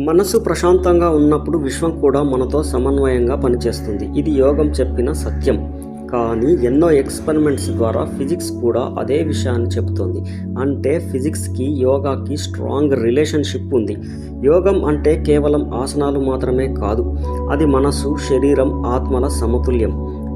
మనసు ప్రశాంతంగా ఉన్నప్పుడు విశ్వం కూడా మనతో సమన్వయంగా పనిచేస్తుంది. ఇది యోగం చెప్పిన సత్యం. కానీ ఎన్నో ఎక్స్పెరిమెంట్స్ ద్వారా ఫిజిక్స్ కూడా అదే విషయాన్ని చెబుతోంది. అంటే ఫిజిక్స్కి యోగాకి స్ట్రాంగ్ రిలేషన్షిప్ ఉంది. యోగం అంటే కేవలం ఆసనాలు మాత్రమే కాదు. అది మనసు శరీరం ఆత్మల సమతుల్యం.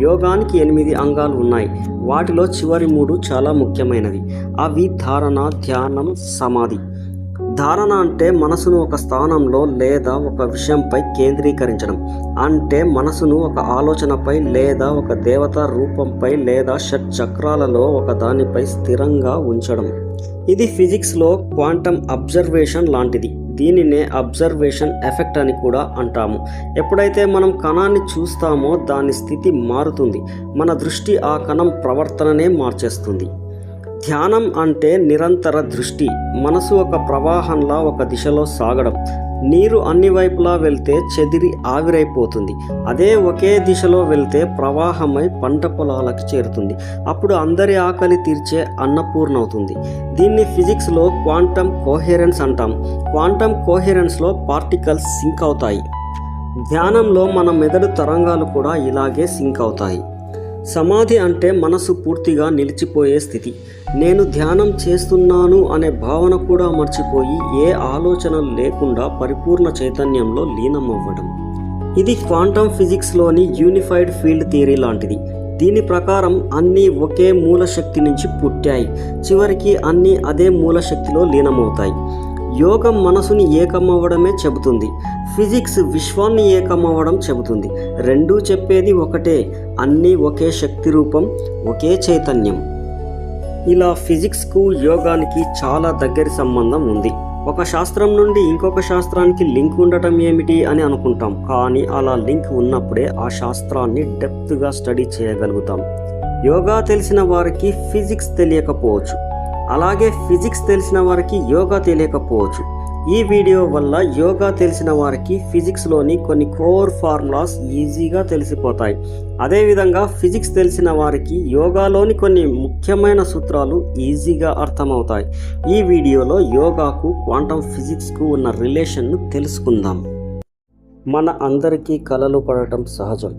యోగానికి ఎనిమిది అంగాలు ఉన్నాయి. వాటిలో చివరి మూడు చాలా ముఖ్యమైనవి. అవి ధారణ ధ్యానం సమాధి. ధారణ అంటే మనసును ఒక స్థానంలో లేదా ఒక విషయంపై కేంద్రీకరించడం. అంటే మనసును ఒక ఆలోచనపై లేదా ఒక దేవత రూపంపై లేదా షట్ చక్రాలలో ఒక దానిపై స్థిరంగా ఉంచడం. ఇది ఫిజిక్స్లో క్వాంటమ్ అబ్జర్వేషన్ లాంటిది. దీనినే అబ్జర్వేషన్ ఎఫెక్ట్ అని కూడా అంటాము. ఎప్పుడైతే మనం కణాన్ని చూస్తామో దాని స్థితి మారుతుంది. మన దృష్టి ఆ కణం ప్రవర్తననే మార్చేస్తుంది. ధ్యానం అంటే నిరంతర దృష్టి. మనసు ఒక ప్రవాహంలా ఒక దిశలో సాగడం. నీరు అన్ని వైపులా వెళ్తే చెదిరి ఆవిరైపోతుంది. అదే ఒకే దిశలో వెళ్తే ప్రవాహమై పంట పొలాలకు చేరుతుంది. అప్పుడు అందరి ఆకలి తీర్చే అన్నపూర్ణవుతుంది. దీన్ని ఫిజిక్స్లో క్వాంటమ్ కోహెరెన్స్ అంటాం. క్వాంటమ్ కోహెరెన్స్లో పార్టికల్స్ సింక్ అవుతాయి. ధ్యానంలో మన మెదడు తరంగాలు కూడా ఇలాగే సింక్ అవుతాయి. సమాధి అంటే మనసు పూర్తిగా నిలిచిపోయే స్థితి. నేను ధ్యానం చేస్తున్నాను అనే భావన కూడా మర్చిపోయి ఏ ఆలోచనలు లేకుండా పరిపూర్ణ చైతన్యంలో లీనమవ్వడం. ఇది క్వాంటమ్ ఫిజిక్స్లోని యూనిఫైడ్ ఫీల్డ్ థియరీ లాంటిది. దీని ప్రకారం అన్నీ ఒకే మూల శక్తి నుంచి పుట్టాయి. చివరికి అన్నీ అదే మూల శక్తిలో లీనమవుతాయి. యోగం మనసుని ఏకమవ్వడమే చెబుతుంది. ఫిజిక్స్ విశ్వాన్ని ఏకమవ్వడం చెబుతుంది. రెండూ చెప్పేది ఒకటే అన్నీ ఒకే శక్తి రూపం ఒకే చైతన్యం. ఇలా ఫిజిక్స్కు యోగానికి చాలా దగ్గరి సంబంధం ఉంది. ఒక శాస్త్రం నుండి ఇంకొక శాస్త్రానికి లింక్ ఉండటం ఏమిటి అని అనుకుంటాం. కానీ అలా లింక్ ఉన్నప్పుడే ఆ శాస్త్రాన్ని డెప్త్గా స్టడీ చేయగలుగుతాం. యోగా తెలిసిన వారికి ఫిజిక్స్ తెలియకపోవచ్చు. అలాగే ఫిజిక్స్ తెలిసిన వారికి యోగా తెలియకపోవచ్చు. ఈ వీడియో వల్ల యోగా తెలిసిన వారికి ఫిజిక్స్లోని కొన్ని కోర్ ఫార్ములాస్ ఈజీగా తెలిసిపోతాయి. అదేవిధంగా ఫిజిక్స్ తెలిసిన వారికి యోగాలోని కొన్ని ముఖ్యమైన సూత్రాలు ఈజీగా అర్థమవుతాయి. ఈ వీడియోలో యోగాకు క్వాంటమ్ ఫిజిక్స్కు ఉన్న రిలేషన్ను తెలుసుకుందాం. మన అందరికీ కలలు పడటం సహజం.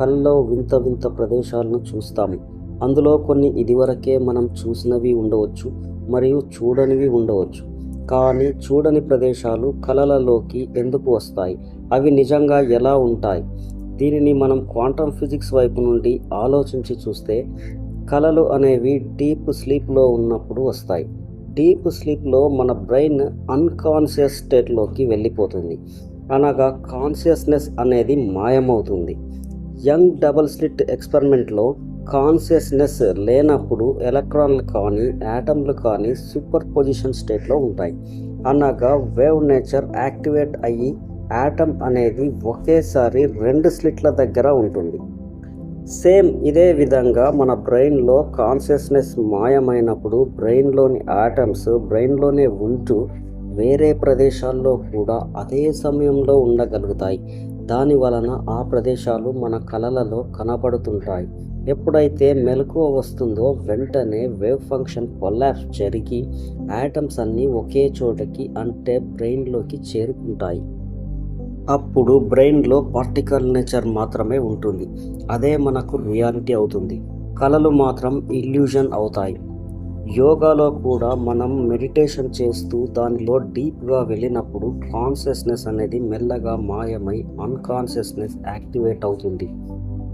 కళ్ళలో వింత వింత ప్రదేశాలను చూస్తాము. అందులో కొన్ని ఇదివరకే మనం చూసినవి ఉండవచ్చు మరియు చూడనివి ఉండవచ్చు. కానీ చూడని ప్రదేశాలు కళలలోకి ఎందుకు వస్తాయి? అవి నిజంగా ఎలా ఉంటాయి? దీనిని మనం క్వాంటమ్ ఫిజిక్స్ వైపు నుండి ఆలోచించి చూస్తే కళలు అనేవి డీప్ స్లీప్లో ఉన్నప్పుడు వస్తాయి. డీప్ స్లీప్లో మన బ్రెయిన్ అన్కాన్షియస్ స్టేట్లోకి వెళ్ళిపోతుంది. అనగా కాన్షియస్నెస్ అనేది మాయమవుతుంది. యంగ్ డబుల్ స్లిట్ ఎక్స్పెరిమెంట్లో కాన్షియస్నెస్ లేనప్పుడు ఎలక్ట్రాన్లు కానీ యాటమ్లు కానీ సూపర్ పొజిషన్ స్టేట్లో ఉంటాయి. అనగా వేవ్ నేచర్ యాక్టివేట్ అయ్యి యాటమ్ అనేది ఒకేసారి రెండు స్లిట్ల దగ్గర ఉంటుంది. సేమ్ ఇదే విధంగా మన బ్రెయిన్లో కాన్షియస్నెస్ మాయమైనప్పుడు బ్రెయిన్లోని ఆటమ్స్ బ్రెయిన్లోనే ఉంటూ వేరే ప్రదేశాల్లో కూడా అదే సమయంలో ఉండగలుగుతాయి. దాని వలన ఆ ప్రదేశాలు మన కళలలో కనబడుతుంటాయి. ఎప్పుడైతే మెలకువ వస్తుందో వెంటనే వేవ్ ఫంక్షన్ కొలాప్స్ జరిగి యాటమ్స్ అన్నీ ఒకే చోటకి అంటే బ్రెయిన్లోకి చేరుకుంటాయి. అప్పుడు బ్రెయిన్లో పార్టికల్ నేచర్ మాత్రమే ఉంటుంది. అదే మనకు రియాలిటీ అవుతుంది. కళలు మాత్రం ఇల్యూజన్ అవుతాయి. యోగాలో కూడా మనం మెడిటేషన్ చేస్తూ దానిలో డీప్గా వెళ్ళినప్పుడు కాన్షియస్నెస్ అనేది మెల్లగా మాయమై అన్కాన్షియస్నెస్ యాక్టివేట్ అవుతుంది.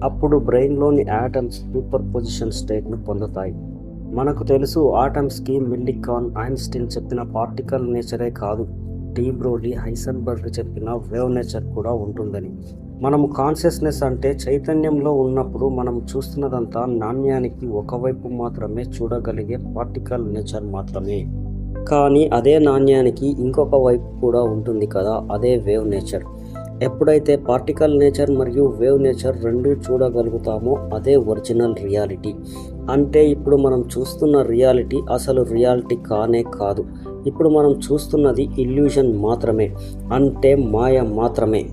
అప్పుడు బ్రెయిన్లోని యాటమ్స్ సూపర్ పొజిషన్ స్టేట్ను పొందుతాయి. మనకు తెలుసు ఆటమ్స్కి మిల్లికాన్ ఐన్స్టీన్ చెప్పిన పార్టికల్ నేచరే కాదు. డీబ్రోలీ హైసన్బర్గ్ చెప్పిన వేవ్ నేచర్ కూడా ఉంటుందని. మనము కాన్షియస్నెస్ అంటే చైతన్యంలో ఉన్నప్పుడు మనం చూస్తున్నదంతా నాణ్యానికి ఒకవైపు మాత్రమే చూడగలిగే పార్టికల్ నేచర్ మాత్రమే. కానీ అదే నాణ్యానికి ఇంకొక వైపు కూడా ఉంటుంది కదా అదే వేవ్ నేచర్ ఎప్పుడైతే పార్టికల్ నేచర్ మరియు వేవ్ నేచర్ రెండు చూడగలుగుతామో అదే ఒరిజినల్ రియాలిటీ అంటే ఇప్పుడు మనం చూస్తున్న రియాలిటీ అసలు రియాలిటీ కానే కాదు. ఇప్పుడు మనం చూస్తున్నది ఇల్యూషన్ మాత్రమే అంటే మాయ మాత్రమే.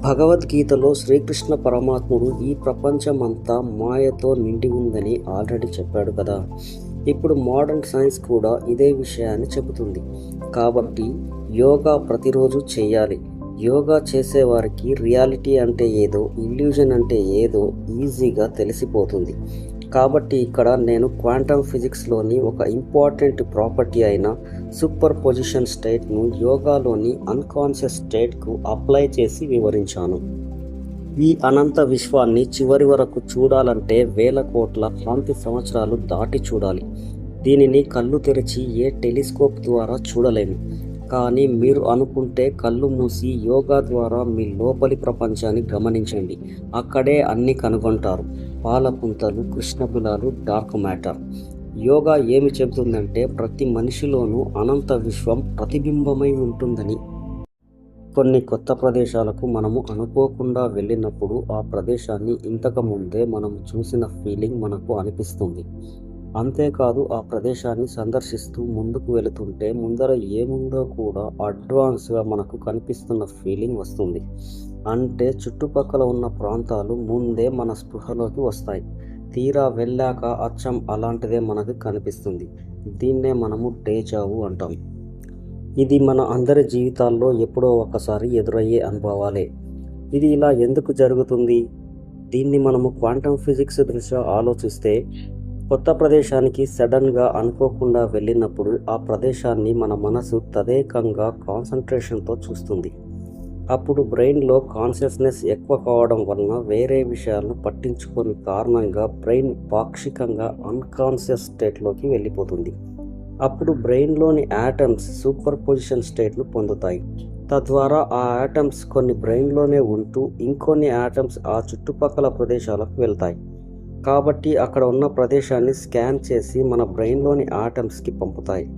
భగవద్గీతలో శ్రీకృష్ణ పరమాత్ముడు ఈ ప్రపంచమంతా మాయతో నిండి ఉందని ఆల్రెడీ చెప్పాడు కదా. ఇప్పుడు మోడర్న్ సైన్స్ కూడా ఇదే విషయాన్ని చెబుతుంది. కాబట్టి యోగా ప్రతిరోజు చేయాలి. యోగా చేసేవారికి రియాలిటీ అంటే ఏదో ఇల్యూజన్ అంటే ఏదో ఈజీగా తెలిసిపోతుంది. కాబట్టి ఇక్కడ నేను క్వాంటమ్ ఫిజిక్స్లోని ఒక ఇంపార్టెంట్ ప్రాపర్టీ అయిన సూపర్ పొజిషన్ స్టేట్ను యోగాలోని అన్కాన్షియస్ స్టేట్కు అప్లై చేసి వివరించాను. ఈ అనంత విశ్వాన్ని చివరి వరకు చూడాలంటే వేల కోట్ల కాంతి సంవత్సరాలు దాటి చూడాలి. దీనిని కళ్ళు తెరిచి ఏ టెలిస్కోప్ ద్వారా చూడలేము. కానీ మీరు అనుకుంటే కళ్ళు మూసి యోగా ద్వారా మీ లోపలి ప్రపంచాన్ని గమనించండి. అక్కడే అన్ని కనుగొంటారు. పాలపుంతలు కృష్ణబిలాలు డార్క్ మ్యాటర్ యోగా ఏమి చెబుతుందంటే ప్రతి మనిషిలోనూ అనంత విశ్వం ప్రతిబింబమై ఉంటుందని. కొన్ని కొత్త ప్రదేశాలకు మనము అనుకోకుండా వెళ్ళినప్పుడు ఆ ప్రదేశాన్ని ఇంతకు ముందే మనం చూసిన ఫీలింగ్ మనకు అనిపిస్తుంది. అంతేకాదు ఆ ప్రదేశాన్ని సందర్శిస్తూ ముందుకు వెళుతుంటే ముందర ఏముందో కూడా అడ్వాన్స్గా మనకు కనిపిస్తున్న ఫీలింగ్ వస్తుంది. అంటే చుట్టుపక్కల ఉన్న ప్రాంతాలు ముందే మన స్పృహలోకి వస్తాయి. తీరా వెళ్ళాక అచ్చం అలాంటిదే మనకు కనిపిస్తుంది. దీన్నే మనము డేజావు అంటాం. ఇది మన అందరి జీవితాల్లో ఎప్పుడో ఒకసారి ఎదురయ్యే అనుభవాలే. ఇది ఇలా ఎందుకు జరుగుతుంది? దీన్ని మనము క్వాంటమ్ ఫిజిక్స్ దృష్ట్యా ఆలోచిస్తే కొత్త ప్రదేశానికి సడన్గా అనుకోకుండా వెళ్ళినప్పుడు ఆ ప్రదేశాన్ని మన మనసు తదేకంగా కాన్సన్ట్రేషన్తో చూస్తుంది. అప్పుడు బ్రెయిన్లో కాన్షియస్నెస్ ఎక్కువ కావడం వలన వేరే విషయాలను పట్టించుకొని కారణంగా బ్రెయిన్ పాక్షికంగా అన్కాన్షియస్ స్టేట్లోకి వెళ్ళిపోతుంది. అప్పుడు బ్రెయిన్లోని యాటమ్స్ సూపర్ పొజిషన్ స్టేట్ను పొందుతాయి. తద్వారా ఆ యాటమ్స్ కొన్ని బ్రెయిన్లోనే ఉంటూ ఇంకొన్ని యాటమ్స్ ఆ చుట్టుపక్కల ప్రదేశాలకు వెళ్తాయి. కాబట్టి అక్కడ ఉన్న ప్రదేశాన్ని స్కాన్ చేసి మన బ్రెయిన్లోని ఆటమ్స్కి పంపుతాయి.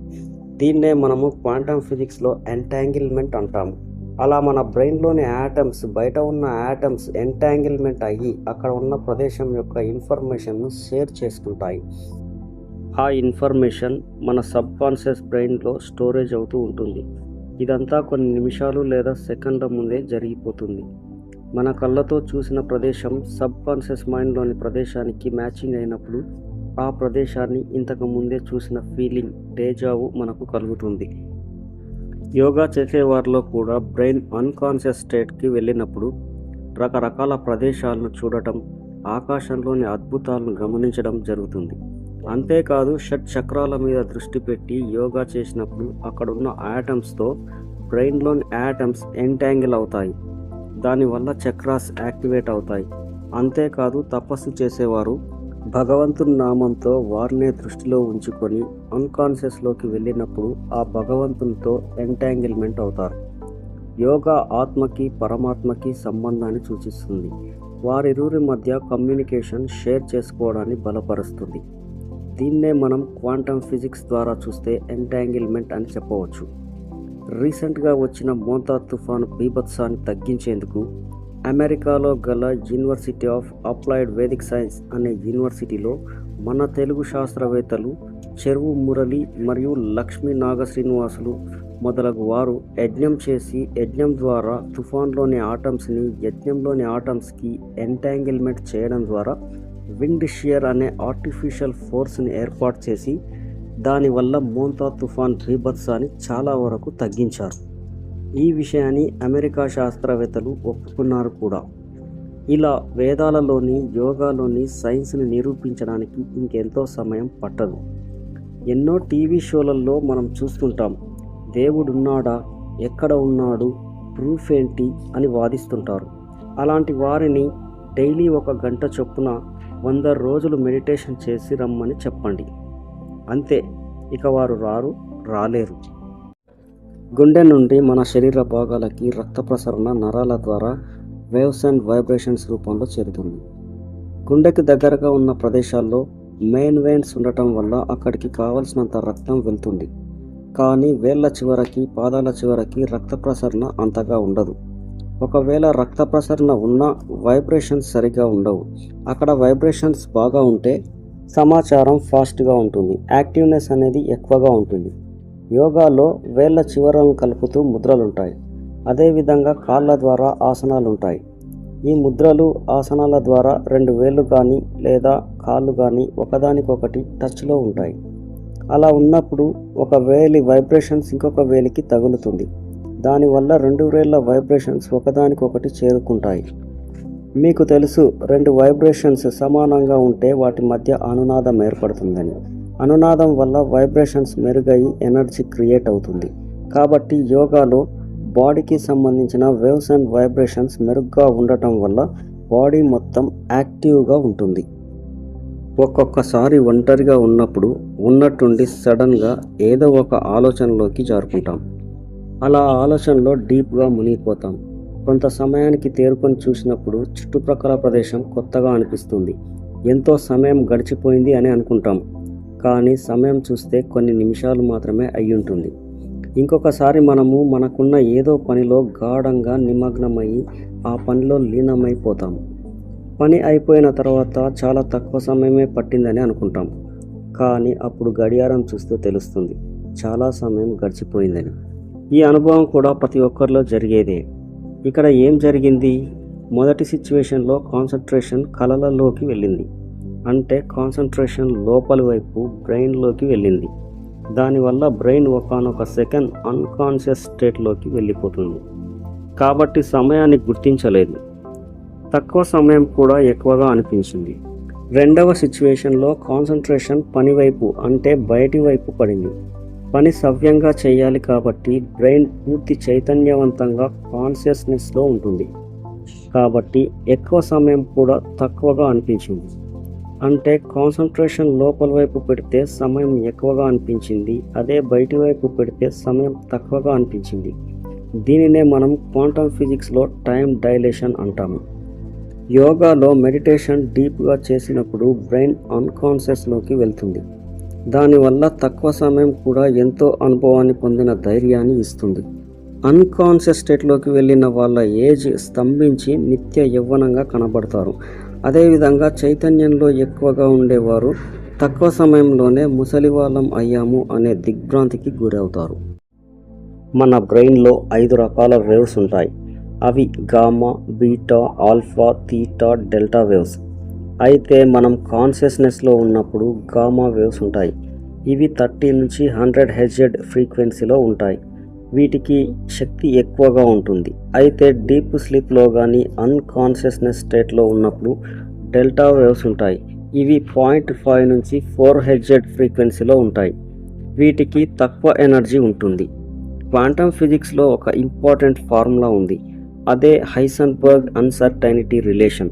దీన్నే మనము క్వాంటమ్ ఫిజిక్స్లో ఎంటాంగిల్మెంట్ అంటాము. అలా మన బ్రెయిన్లోని యాటమ్స్ బయట ఉన్న యాటమ్స్ ఎంటాంగిల్మెంట్ అయ్యి అక్కడ ఉన్న ప్రదేశం యొక్క ఇన్ఫర్మేషన్ను షేర్ చేసుకుంటాయి. ఆ ఇన్ఫర్మేషన్ మన సబ్ కాన్షియస్ బ్రెయిన్లో స్టోరేజ్ అవుతూ ఉంటుంది. ఇదంతా కొన్ని నిమిషాలు లేదా సెకండ్ల ముందే జరిగిపోతుంది. మన కళ్ళతో చూసిన ప్రదేశం సబ్ కాన్షియస్ మైండ్లోని ప్రదేశానికి మ్యాచింగ్ అయినప్పుడు ఆ ప్రదేశాన్ని ఇంతకు ముందే చూసిన ఫీలింగ్ డేజావు మనకు కలుగుతుంది. యోగా చేసేవారిలో కూడా బ్రెయిన్ అన్కాన్షియస్ స్టేట్కి వెళ్ళినప్పుడు రకరకాల ప్రదేశాలను చూడటం ఆకాశంలోని అద్భుతాలను గమనించడం జరుగుతుంది. అంతేకాదు షట్ చక్రాల మీద దృష్టి పెట్టి యోగా చేసినప్పుడు అక్కడున్న యాటమ్స్తో బ్రెయిన్లోని యాటమ్స్ ఎంటాంగిల్ అవుతాయి. దానివల్ల చక్రాస్ యాక్టివేట్ అవుతాయి. అంతేకాదు తపస్సు చేసేవారు భగవంతుని నామంతో వారినే దృష్టిలో ఉంచుకొని అన్కాన్షియస్లోకి వెళ్ళినప్పుడు ఆ భగవంతునితో ఎంటాంగిల్మెంట్ అవుతారు. యోగా ఆత్మకి పరమాత్మకి సంబంధాన్ని సూచిస్తుంది. వారిరువురి మధ్య కమ్యూనికేషన్ షేర్ చేసుకోవడాన్ని బలపరుస్తుంది. దీన్నే మనం క్వాంటమ్ ఫిజిక్స్ ద్వారా చూస్తే ఎంటాంగిల్మెంట్ అని చెప్పవచ్చు. రీసెంట్గా వచ్చిన మోంతా తుఫాను బీభత్సాన్ని తగ్గించేందుకు అమెరికాలో గల university of applied Vedic science అనే యూనివర్సిటీలో మన తెలుగు శాస్త్రవేత్తలు చెరువు మురళి మరియు లక్ష్మీ నాగ శ్రీనివాసులు మొదలగు వారు యజ్ఞం చేసి యజ్ఞం ద్వారా తుఫాన్లోని ఆటమ్స్ని యజ్ఞంలోని ఆటమ్స్కి ఎంటాంగిల్మెంట్ చేయడం ద్వారా విండ్ షియర్ అనే ఆర్టిఫిషియల్ ఫోర్స్ని ఏర్పాటు చేసి దానివల్ల మోంతా తుఫాన్ బీభత్సాన్ని చాలా వరకు తగ్గించారు. ఈ విషయాన్ని అమెరికా శాస్త్రవేత్తలు ఒప్పుకున్నారు కూడా. ఇలా వేదాలలోని యోగాలోని సైన్స్ని నిరూపించడానికి ఇంకెంతో సమయం పట్టదు. ఎన్నో టీవీ షోలలో మనం చూస్తుంటాం దేవుడున్నాడా? ఎక్కడ ఉన్నాడు? ప్రూఫ్ ఏంటి అని వాదిస్తుంటారు. అలాంటి వారిని డైలీ ఒక గంట చొప్పున వంద రోజులు మెడిటేషన్ చేసి రమ్మని చెప్పండి. అంతే. ఇక వారు రారు రాలేరు. గుండె నుండి మన శరీర భాగాలకి రక్త ప్రసరణ నరాల ద్వారా వేవ్స్ అండ్ వైబ్రేషన్స్ రూపంలో చేరుతుంది. గుండెకి దగ్గరగా ఉన్న ప్రదేశాల్లో మెయిన్ వెయిన్స్ ఉండటం వల్ల అక్కడికి కావలసినంత రక్తం వెళ్తుంది. కానీ వేళ్ళ చివరకి పాదాల చివరకి రక్త ప్రసరణ అంతగా ఉండదు. ఒకవేళ రక్త ప్రసరణ ఉన్నా వైబ్రేషన్స్ సరిగా ఉండవు. అక్కడ వైబ్రేషన్స్ బాగా ఉంటే సమాచారం ఫాస్ట్గా ఉంటుంది. యాక్టివ్నెస్ అనేది ఎక్కువగా ఉంటుంది. యోగాలో వేళ్ళ చివరలను కలుపుతూ ముద్రలుంటాయి. అదేవిధంగా కాళ్ళ ద్వారా ఆసనాలు ఉంటాయి ఈ ముద్రలు ఆసనాల ద్వారా రెండు వేళ్ళు కానీ లేదా కాళ్ళు కానీ ఒకదానికొకటి టచ్లో ఉంటాయి. అలా ఉన్నప్పుడు ఒక వేలి వైబ్రేషన్స్ ఇంకొక వేలికి తగులుతుంది. దానివల్ల రెండు వేళ్ళ వైబ్రేషన్స్ ఒకదానికొకటి చేరుకుంటాయి. మీకు తెలుసు రెండు వైబ్రేషన్స్ సమానంగా ఉంటే వాటి మధ్య అనునాదం ఏర్పడుతుందని. అనునాదం వల్ల వైబ్రేషన్స్ మెరుగై ఎనర్జీ క్రియేట్ అవుతుంది. కాబట్టి యోగాలో బాడీకి సంబంధించిన వేవ్స్ అండ్ వైబ్రేషన్స్ మెరుగ్గా ఉండటం వల్ల బాడీ మొత్తం యాక్టివ్గా ఉంటుంది. ఒక్కొక్కసారి ఒంటరిగా ఉన్నప్పుడు ఉన్నట్టుండి సడన్గా ఏదో ఒక ఆలోచనలోకి జారుకుంటాం. అలా ఆలోచనలో డీప్గా మునిగిపోతాం. కొంత సమయానికి తేరుకొని చూసినప్పుడు చుట్టుప్రక్కల ప్రదేశం కొత్తగా అనిపిస్తుంది. ఎంతో సమయం గడిచిపోయింది అని అనుకుంటాం. కానీ సమయం చూస్తే కొన్ని నిమిషాలు మాత్రమే అయ్యుంటుంది. ఇంకొకసారి మనము మనకున్న ఏదో పనిలో గాఢంగా నిమగ్నమై ఆ పనిలో లీనమైపోతాము పని అయిపోయిన తర్వాత చాలా తక్కువ సమయమే పట్టిందని అనుకుంటాం. కానీ అప్పుడు గడియారం చూస్తే తెలుస్తుంది. చాలా సమయం గడిచిపోయిందని. ఈ అనుభవం కూడా ప్రతి ఒక్కరిలో జరిగేదే. ఇక్కడ ఏం జరిగింది? మొదటి సిచ్యువేషన్లో కాన్సన్ట్రేషన్ కలలలోకి వెళ్ళింది. అంటే కాన్సన్ట్రేషన్ లోపలి వైపు బ్రెయిన్లోకి వెళ్ళింది. దానివల్ల బ్రెయిన్ ఒకనొక సెకండ్ అన్కాన్షియస్ స్టేట్లోకి వెళ్ళిపోతుంది. కాబట్టి సమయాన్ని గుర్తించలేదు. తక్కువ సమయం కూడా ఎక్కువగా అనిపించింది. రెండవ సిచ్యువేషన్లో కాన్సన్ట్రేషన్ పనివైపు అంటే బయటి వైపు పడింది. పని సవ్యంగా చేయాలి కాబట్టి బ్రెయిన్ పూర్తి చైతన్యవంతంగా కాన్షియస్నెస్లో ఉంటుంది. కాబట్టి ఎక్కువ సమయం కూడా తక్కువగా అనిపించింది. అంటే కాన్సన్ట్రేషన్ లోపల వైపు పెడితే సమయం ఎక్కువగా అనిపించింది. అదే బయటి వైపు పెడితే సమయం తక్కువగా అనిపించింది. దీనినే మనం క్వాంటమ్ ఫిజిక్స్లో టైం డైలేషన్ అంటాము. యోగాలో మెడిటేషన్ డీప్గా చేసినప్పుడు బ్రెయిన్ అన్కాన్షియస్లోకి వెళ్తుంది. దానివల్ల తక్కువ సమయం కూడా ఎంతో అనుభవాన్ని పొందిన ధైర్యాన్ని ఇస్తుంది. అన్కాన్షియస్ స్టేట్లోకి వెళ్ళిన వాళ్ళ ఏజ్ స్తంభించి నిత్య యవ్వనంగా కనబడతారు. అదేవిధంగా చైతన్యంలో ఎక్కువగా ఉండేవారు తక్కువ సమయంలోనే ముసలివాళ్ళం అయ్యాము అనే దిగ్భ్రాంతికి గురవుతారు. మన బ్రెయిన్లో ఐదు రకాల వేవ్స్ ఉంటాయి. అవి gamma beta alpha theta delta waves. అయితే మనం కాన్షియస్నెస్లో ఉన్నప్పుడు గామా వేవ్స్ ఉంటాయి. ఇవి థర్టీ నుంచి హండ్రెడ్ హెచ్జెడ్ ఫ్రీక్వెన్సీలో ఉంటాయి. వీటికి శక్తి ఎక్కువగా ఉంటుంది. అయితే డీప్ స్లీప్లో కానీ అన్కాన్షియస్నెస్ స్టేట్లో ఉన్నప్పుడు డెల్టా వేవ్స్ ఉంటాయి. ఇవి పాయింట్ ఫైవ్ నుంచి ఫోర్ హెచ్జెడ్ ఫ్రీక్వెన్సీలో ఉంటాయి. వీటికి తక్కువ ఎనర్జీ ఉంటుంది. క్వాంటమ్ ఫిజిక్స్లో ఒక ఇంపార్టెంట్ ఫార్ములా ఉంది. అదే Heisenberg uncertainty relation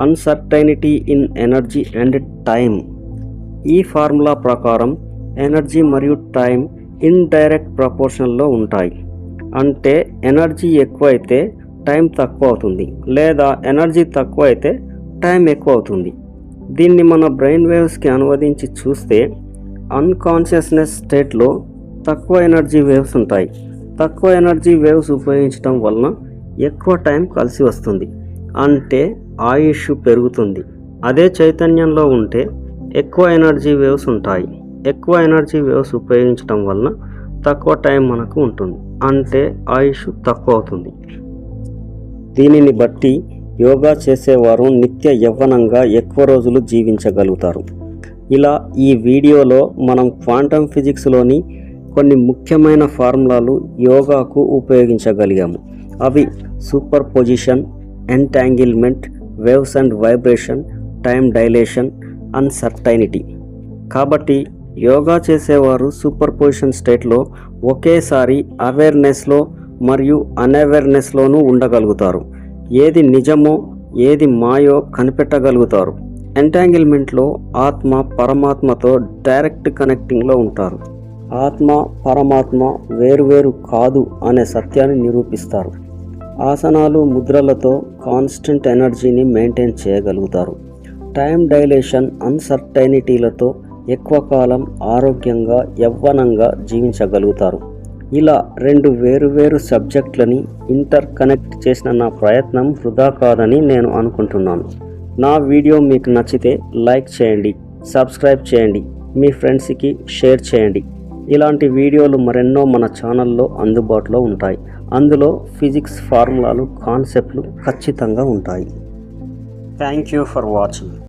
uncertainty in energy and time ఈ ఫార్ములా ప్రకారం ఎనర్జీ మరియు టైం ఇండైరెక్ట్ ప్రపోర్షన్లో ఉంటాయి. అంటే ఎనర్జీ ఎక్కువ అయితే టైం తక్కువ అవుతుంది లేదా ఎనర్జీ తక్కువ అయితే టైం ఎక్కువ అవుతుంది. దీన్ని మన బ్రెయిన్ వేవ్స్కి అనువదించి చూస్తే అన్కాన్షియస్నెస్ స్టేట్లో తక్కువ ఎనర్జీ వేవ్స్ ఉంటాయి. తక్కువ ఎనర్జీ వేవ్స్ ఉపయోగించడం వలన ఎక్కువ టైం కలిసి వస్తుంది. అంటే ఆయుష్ పెరుగుతుంది. అదే చైతన్యంలో ఉంటే ఎక్కువ ఎనర్జీ వేవ్స్ ఉంటాయి. ఎక్కువ ఎనర్జీ వేవ్స్ ఉపయోగించడం వలన తక్కువ టైం మనకు ఉంటుంది. అంటే ఆయుష్ తక్కువ అవుతుంది దీనిని బట్టి యోగా చేసేవారు నిత్య యవ్వనంగా ఎక్కువ రోజులు జీవించగలుగుతారు. ఇలా ఈ వీడియోలో మనం క్వాంటమ్ ఫిజిక్స్లోని కొన్ని ముఖ్యమైన ఫార్ములాలు యోగాకు ఉపయోగించగలిగాము. అవి superposition entanglement waves and vibration time dilation uncertainty కాబట్టి యోగా చేసేవారు సూపర్ పొజిషన్ స్టేట్లో ఒకేసారి అవేర్నెస్లో మరియు అన్అవేర్నెస్లోనూ ఉండగలుగుతారు. ఏది నిజమో ఏది మాయో కనిపెట్టగలుగుతారు. ఎంటాంగిల్మెంట్లో ఆత్మ పరమాత్మతో డైరెక్ట్ కనెక్టింగ్లో ఉంటారు. ఆత్మ పరమాత్మ వేరువేరు కాదు అనే సత్యాన్ని నిరూపిస్తారు. ఆసనాలు ముద్రలతో కాన్స్టెంట్ ఎనర్జీని మెయింటైన్ చేయగలుగుతారు. టైం డైలేషన్ అన్సర్టైనిటీలతో ఎక్కువ కాలం ఆరోగ్యంగా యవ్వనంగా జీవించగలుగుతారు. ఇలా రెండు వేరువేరు సబ్జెక్టులని ఇంటర్ కనెక్ట్ చేసిన నా ప్రయత్నం వృధా కాదని నేను అనుకుంటున్నాను. నా వీడియో మీకు నచ్చితే లైక్ చేయండి సబ్స్క్రైబ్ చేయండి మీ ఫ్రెండ్స్కి షేర్ చేయండి. ఇలాంటి వీడియోలు మరెన్నో మన ఛానల్లో అందుబాటులో ఉంటాయి. అందులో ఫిజిక్స్ ఫార్ములాలు కాన్సెప్ట్లు ఖచ్చితంగా ఉంటాయి. Thank you for watching